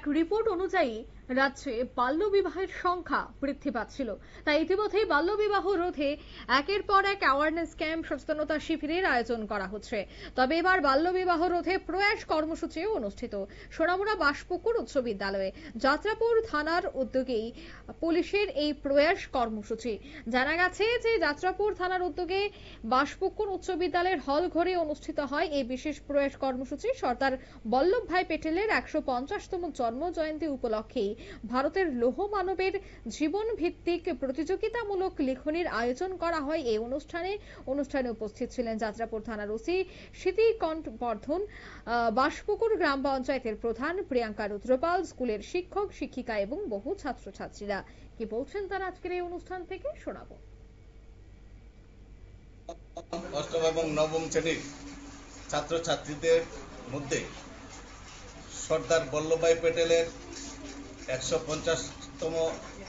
এক রিপোর্ট অনুযায়ী রাজ্যে বাল্যবিবাহের সংখ্যা বৃদ্ধি পাচ্ছিল। তাই ইতিমধ্যেই বাল্যবিবাহ রোধে একের পর এক অ্যাওয়ারনেস ক্যাম্প সচেতনতা শিবিরের আয়োজন করা হচ্ছে। তবে এবার বাল্যবিবাহ রোধে প্রয়াস কর্মসূচিও অনুষ্ঠিত। সোনামুড়া বাসপুকুর উচ্চ বিদ্যালয়ে যাত্রাপুর থানার উদ্যোগেই পুলিশের এই প্রয়াস কর্মসূচি। জানা গেছে যে যাত্রাপুর থানার উদ্যোগে বাসপুকুর উচ্চ বিদ্যালয়ের হল ঘরে অনুষ্ঠিত হয় এই বিশেষ প্রয়াস কর্মসূচি। সর্দার বল্লভভাই পেটেলের একশো পঞ্চাশতম জন্ম জয়ন্তী উপলক্ষেই ভারতের লৌহ মানবের জীবন ভিত্তিক প্রতিযোগিতামূলক লেখনীর আয়োজন করা হয় এই অনুষ্ঠানে। অনুষ্ঠানে উপস্থিত ছিলেন যাত্রাপুর থানার ওসি স্মৃতিকণ্ঠ বর্ধন বাসপুকুর গ্রাম পঞ্চায়েতের প্রধান প্রিয়াঙ্কা রুদ্রপাল, স্কুলের শিক্ষক, শিক্ষিকা এবং বহু ছাত্রছাত্রীরা। কি বলছেন তারা আজকের এই অনুষ্ঠান থেকে? শোনাবো। অষ্টম এবং নবম শ্রেণির ছাত্রছাত্রীদের মধ্যে সর্দার বল্লভভাই প্যাটেলের একশো পঞ্চাশতম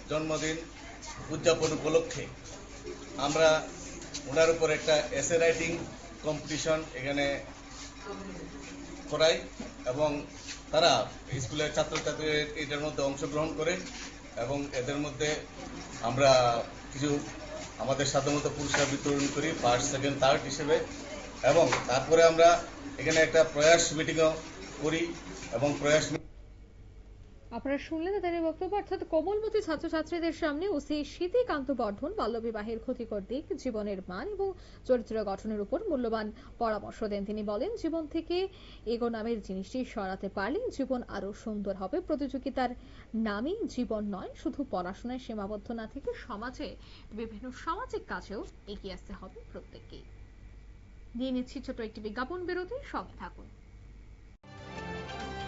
জন্মদিন উদযাপন উপলক্ষে আমরা ওনার উপর একটা এসে রাইটিং কম্পিটিশন এখানে করাই এবং তারা স্কুলের ছাত্রছাত্রীদের এটার মধ্যে অংশগ্রহণ করে এবং এদের মধ্যে আমরা কিছু আমাদের সাধারণত পুরস্কার বিতরণ করি ফার্স্ট সেকেন্ড থার্ড হিসেবে এবং তারপরে আমরা এখানে একটা প্রয়াস মিটিংও করি এবং প্রয়াস আপনারা শুনলেন তাদের বক্তব্য। অর্থাৎ কোমলমতি ছাত্রছাত্রীদের সামনে ওসি স্মৃতিকান্ত বর্ধন বাল্যবিবাহের ক্ষতিকর দিক, জীবনের মান এবং চরিত্র গঠনের উপর মূল্যবান পরামর্শ দেন। তিনি বলেন, জীবন থেকে এগো নামের জিনিসটি সরাতে পারলে জীবন আরও সুন্দর হবে। প্রতিযোগিতার নামই জীবন নয়, শুধু পড়াশোনায় সীমাবদ্ধ না থেকে সমাজে বিভিন্ন সামাজিক কাজেও এগিয়ে আসতে হবে প্রত্যেককেই। নিয়ে নিচ্ছি ছোট একটি বিজ্ঞাপন বিরতি, সঙ্গে থাকুন।